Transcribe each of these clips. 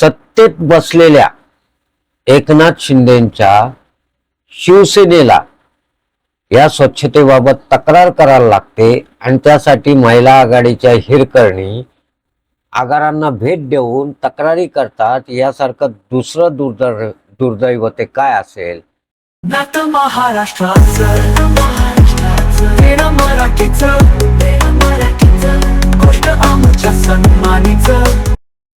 सत्तेत बसलेल्या एकनाथ शिंदेच्या शिवसेनेला या स्वच्छतेबाबत तक्रार करायला लागते आणि त्यासाठी महिला आघाडीच्या हिरकरणी आगारांना भेट देऊन तक्रारी करतात. यासारखं दुसरं दुर्दैव दुर्दैव ते काय असेल? महाराष्ट्राचं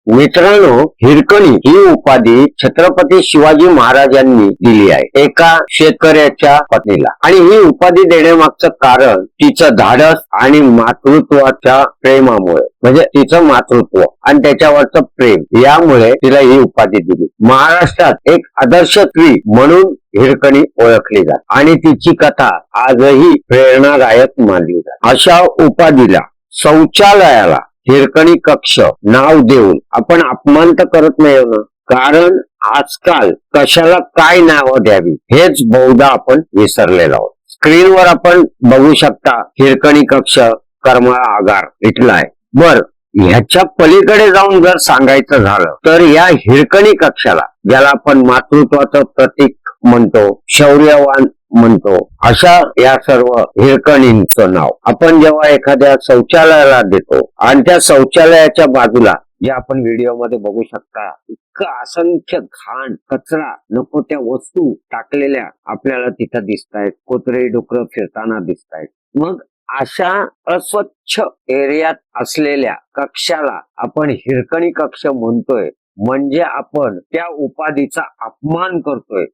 मित्रांनो हिरकणी ही उपाधी छत्रपती शिवाजी महाराजांनी दिली आहे एका शेतकऱ्याच्या पत्नीला. आणि ही उपाधी देण्यामागचं कारण तिचं धाडस आणि मातृत्वाच्या प्रेमामुळे. म्हणजे तिचं मातृत्व आणि त्याच्यावरचं प्रेम यामुळे तिला ही उपाधी दिली. महाराष्ट्रात एक आदर्श स्त्री म्हणून हिरकणी ओळखली जात. आणि तिची कथा आजही प्रेरणादायक मानली जात. अशा उपाधीला शौचालयाला हिरकणी कक्ष नाव देऊन. आपण अपमान तर करत नाही हो ना. कारण आजकाल कशाला काय नावं द्यावी? हेच बहुधा आपण विसरलेलो आहोत. स्क्रीनवर आपण बघू शकता हिरकणी कक्ष करमाळा आगार इथला आहे. बर ह्याच्या पलीकडे जाऊन जर सांगायचं झालं तर या हिरकणी कक्षाला ज्याला आपण मातृत्वाचं प्रतीक म्हणतो शौर्यवान म्हणतो. अशा या सर्व हिरकणींचं नाव. आपण जेव्हा एखाद्या शौचालयाला देतो आणि त्या शौचालयाच्या बाजूला जे आपण व्हिडिओमध्ये बघू शकता इतकं असंख्य घाण कचरा नको त्या वस्तू टाकलेल्या आपल्याला तिथं दिसत आहेत कोतरे डुकर फिरताना दिसत आहेत मग अशा अस्वच्छ एरियात असलेल्या कक्षाला आपण हिरकणी कक्ष म्हणतोय. म्हणजे आपण त्या उपाधीचा अपमान करतोय.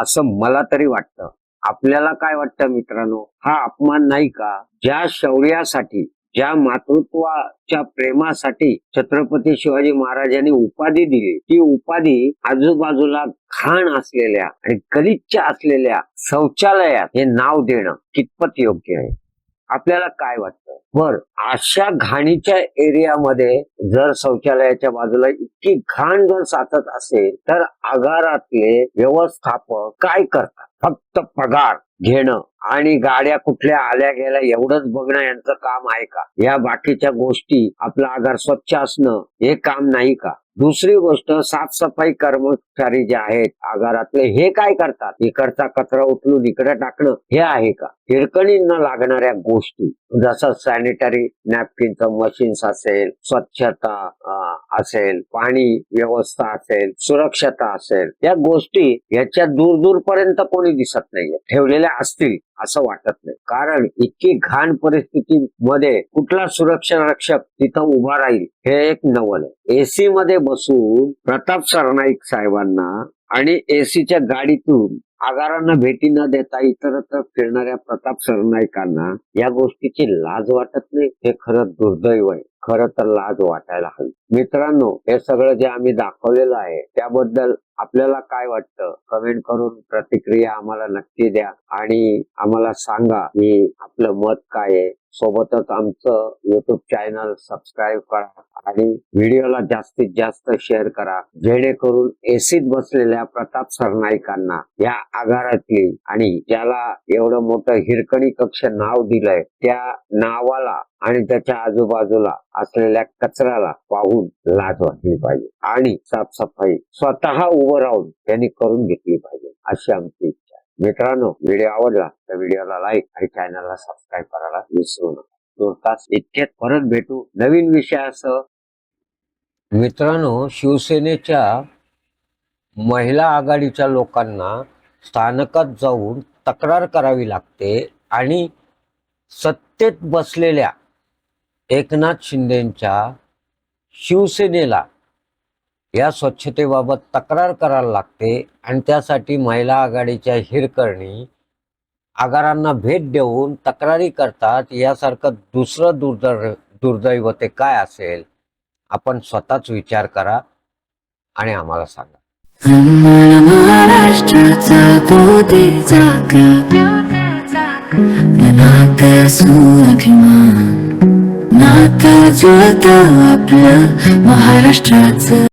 असं मला तरी वाटतं. आपल्याला काय वाटतं मित्रांनो? हा अपमान नाही का? ज्या शौर्यासाठी ज्या मातृत्वाच्या प्रेमासाठी छत्रपती शिवाजी महाराजांनी उपाधी दिली ती उपाधी आजूबाजूला घाण असलेल्या आणि गलिच्छ असलेल्या शौचालयात हे नाव देणं कितपत योग्य आहे? आपल्याला काय वाटतं? बर अशा घाणीच्या एरियामध्ये जर शौचालयाच्या बाजूला इतकी घाण जर साचत असेल तर आगारातले व्यवस्थापक काय करतात? फक्त पगार घेणं आणि गाड्या कुठल्या आल्या गेल्या एवढंच बघणं यांचं काम आहे का? या बाकीच्या गोष्टी आपला आगार स्वच्छ असणं हे काम नाही का? दुसरी गोष्ट साफसफाई कर्मचारी जे आहेत आगारातले हे काय करतात? इकडचा कचरा उचलून इकडे टाकणं हे आहे का? हिरकणींना लागणाऱ्या गोष्टी जसं सॅनिटरी नॅपकिनचं मशीन्स असेल स्वच्छता असेल पाणी व्यवस्था असेल सुरक्षता असेल या गोष्टी याच्या दूर दूरपर्यंत कोणी दिसत नाहीये. ठेवलेल्या असतील असं वाटत नाही. कारण इतकी घाण परिस्थितीमध्ये कुठला सुरक्षा रक्षक तिथं उभा राहील हे एक नवल आहे. एसी मध्ये बसून प्रताप सरनाईक साहेबांना आणि एसीच्या गाडीतून आगारांना भेटी न देता इतरत्र फिरणाऱ्या प्रताप सरनाईकांना या गोष्टीची लाज वाटत नाही? हे खरं दुर्दैव आहे. खरं तर लाज वाटायला हवी. मित्रांनो हे सगळं जे आम्ही दाखवलेलं आहे त्याबद्दल आपल्याला काय वाटतं? कमेंट करून प्रतिक्रिया आम्हाला नक्की द्या आणि आम्हाला सांगा की आपलं मत काय आहे. सोबतच आमचं युट्यूब चॅनल सबस्क्राईब करा. आणि व्हिडिओला जास्तीत जास्त शेअर करा. जेणेकरून एसीत बसलेल्या प्रताप सरनाईकांना या आगारातली आणि ज्याला एवढं मोठं हिरकणी कक्ष नाव दिलंय त्या नावाला आणि त्याच्या आजूबाजूला असलेल्या कचऱ्याला पाहून लाज वाटली पाहिजे. आणि साफसफाई स्वतः उभं राहून त्यांनी करून घेतली पाहिजे अशी आमची इच्छा आहे. मित्रांनो व्हिडिओ आवडला तर व्हिडिओला लाईक आणि चॅनलला सबस्क्राईब करायला विसरू नका. तुर्तास इतक्यात परत भेटू नवीन विषयासह. मित्रांनो शिवसेनेच्या महिला आघाडीच्या लोकांना स्थानकात जाऊन तक्रार करावी लागते आणि सत्तेत बसलेल्या एकनाथ शिंदेच्या शिवसेनेला या स्वच्छतेबाबत तक्रार करायला लागते आणि त्यासाठी महिला आघाडीच्या हिरकरणी आगारांना भेट देऊन तक्रारी करतात. यासारखं दुसरं दुर्दैव दुर्दैव ते काय असेल? आपण स्वतःच विचार करा आणि आम्हाला सांगा. महाराष्ट्राचा महाराष्ट्राचं.